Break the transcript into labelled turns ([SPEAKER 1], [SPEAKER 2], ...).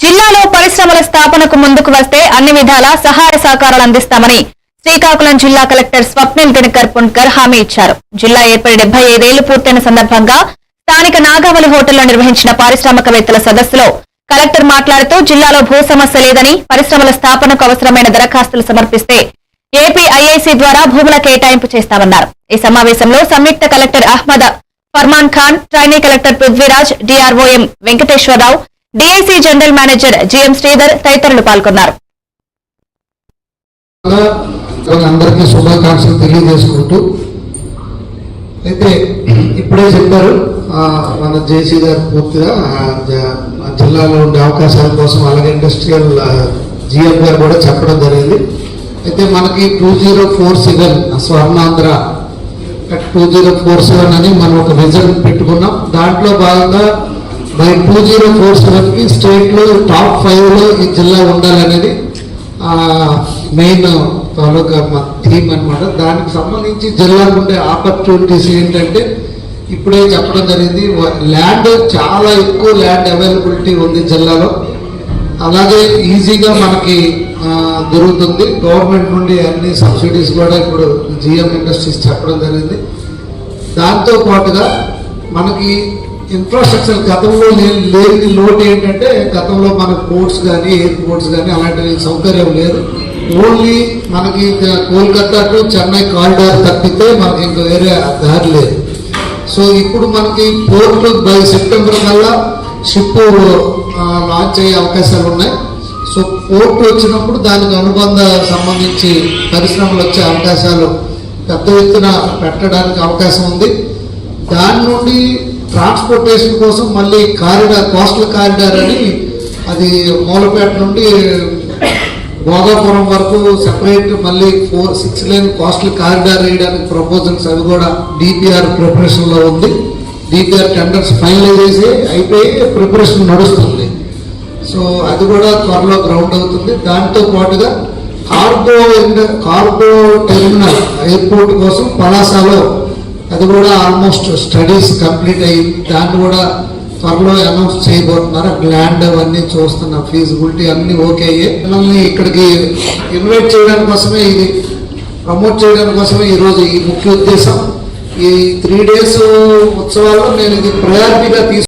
[SPEAKER 1] జిల్లాలో పరిశ్రమల స్థాపనకు ముందుకు వస్తే అన్ని విధాల సహాయ సహకారాలు అందిస్తామని శ్రీకాకుళం జిల్లా కలెక్టర్ స్వప్నిల్ దినకర్ పుణ్కర్ హామీ ఇచ్చారు. జిల్లా ఏర్పడి డెబ్బై ఐదేళ్ళు పూర్తయిన సందర్భంగా స్థానిక నాగావళి హోటల్లో నిర్వహించిన పారిశ్రామికవేత్తల సదస్సులో కలెక్టర్ మాట్లాడుతూ జిల్లాలో భూ సమస్య లేదని పరిశ్రమల స్థాపనకు అవసరమైన దరఖాస్తులు సమర్పిస్తే ఏపీ ఐఐసీ ద్వారా భూముల కేటాయింపు చేస్తామన్నారు. ఈ సమావేశంలో సంయుక్త collector Ahmed Farman Khan trainee collector Prithviraj DRO M Venkateswararao DIC general manager GM Sridhar తదితరులు పాల్గొన్నారు.
[SPEAKER 2] అందరికీ శుభాకాంక్షలు తెలియజేసుకుంటూ అయితే ఇప్పుడే చెప్పారు మన జేసీ గారు పూర్తిగా జిల్లాలో ఉండే అవకాశాల కోసం అలాగే ఇండస్ట్రియల్ జిఎం గారు కూడా చెప్పడం జరిగింది. అయితే మనకి two zero four seven Swarnandhra two zero four seven అని మనం ఒక రిజల్ట్ పెట్టుకున్నాం. దాంట్లో భాగంగా బై టూ జీరో ఫోర్ సెవెన్కి స్టేట్లో టాప్ ఫైవ్లో ఈ జిల్లా ఉండాలనేది మెయిన్ తాలూకా మా థీమ్ అనమాట దానికి సంబంధించి జిల్లాకు ఉండే ఆపర్చునిటీస్ ఏంటంటే ఇప్పుడే చెప్పడం జరిగింది ల్యాండ్ చాలా ఎక్కువ ల్యాండ్ అవైలబిలిటీ ఉంది జిల్లాలో. అలాగే ఈజీగా మనకి దొరుకుతుంది. గవర్నమెంట్ నుండి అన్ని సబ్సిడీస్ కూడా ఇప్పుడు జిఎం ఇండస్ట్రీస్ చెప్పడం జరిగింది. దాంతో పాటుగా మనకి ఇన్ఫ్రాస్ట్రక్చర్ గతంలో లేని లేని లోటు ఏంటంటే గతంలో మనకు పోర్ట్స్ కానీ ఎయిర్పోర్ట్స్ కానీ అలాంటి సౌకర్యం లేదు. ఓన్లీ మనకి కోల్కతా టు చెన్నై కారిడార్ తప్పితే మనకి ఇంకా వేరే దారి లేదు. సో ఇప్పుడు మనకి పోర్టు బై సెప్టెంబర్ కల్లా షిప్ లాంచ్ అయ్యే అవకాశాలు ఉన్నాయి సో పోర్టు వచ్చినప్పుడు దానికి అనుబంధ సంబంధించి పరిశ్రమలు వచ్చే అవకాశాలు పెద్ద ఎత్తున పెట్టడానికి అవకాశం ఉంది. దాని నుండి ట్రాన్స్పోర్టేషన్ కోసం మళ్ళీ కారిడార్ కోస్టల్ కారిడార్ అని అది మూలపేట నుండి భోగాపురం వరకు సెపరేట్ మళ్ళీ four six line costly corridor వేయడానికి ప్రపోజల్స్ అవి కూడా డిపిఆర్ ప్రిపరేషన్లో ఉంది. డిపిఆర్ టెండర్స్ ఫైనలైజ్ చేసి అయిపోయి ప్రిపరేషన్ నడుస్తుంది. సో అది కూడా త్వరలో గ్రౌండ్ అవుతుంది. దాంతో పాటుగా cargo and cargo terminal airport కోసం పలాసలో అది కూడా ఆల్మోస్ట్ స్టడీస్ కంప్లీట్ అయ్యింది దాన్ని కూడా త్వరలో అనౌన్స్ చేయబోతున్నారు? ల్యాండ్ అవన్నీ చూస్తున్న ఫీజిబిలిటీ అన్నీ ఓకే అయ్యాయి పిల్లల్ని ఇక్కడికి ఇన్వైట్ చేయడానికి కోసమే ఇది ప్రమోట్ చేయడానికి కోసమే ఈరోజు ఈ ముఖ్య ఉద్దేశం. ఈ త్రీ డేస్ ఉత్సవాల్లో నేను ఇది ప్రయారిటీగా తీసుకు